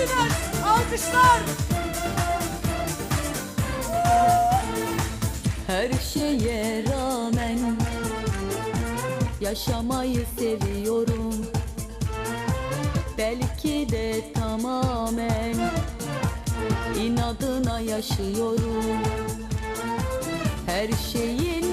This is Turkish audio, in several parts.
Partiden alkışlar. Her şeye rağmen yaşamayı seviyorum. Belki de tamamen inadına yaşıyorum. Her şeyin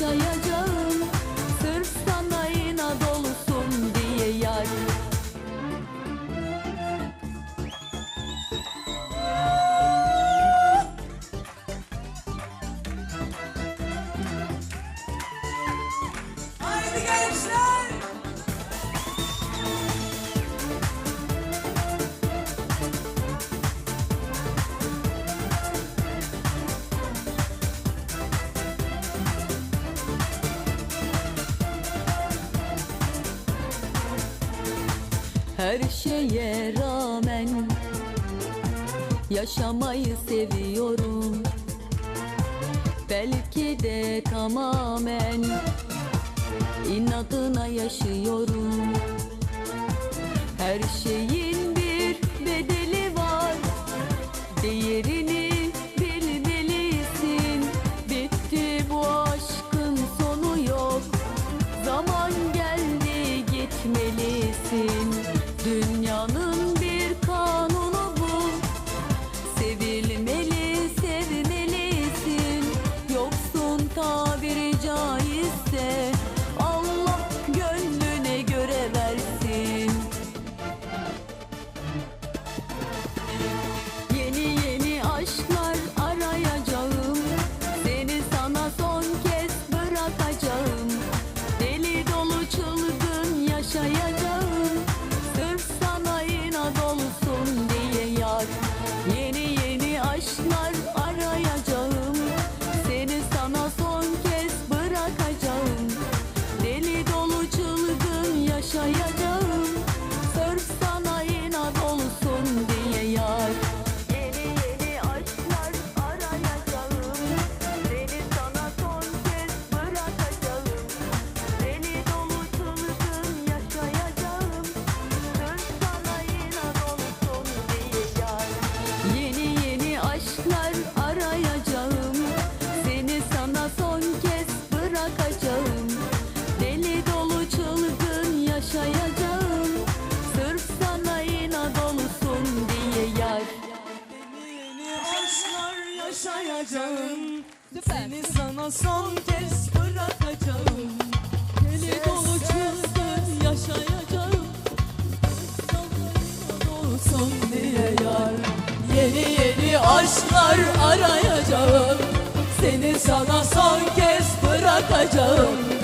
yaşayacağım Sırf sana inat olsun diye yar Haydi gençler! her şeye rağmen Yaşamayı seviyorum. Belki de tamamen inadına yaşıyorum. Her şeyin bir bedeli var. Değerini bilmelisin. Bitti bu aşkın sonu yok. Zaman geldi gitmelisin. dün bırakacağım. Süper. Seni sana son kez bırakacağım. Deli dolu çılgın yaşayacağım. Olsun diye yar Yeni yeni aşklar arayacağım. Seni sana son kez bırakacağım.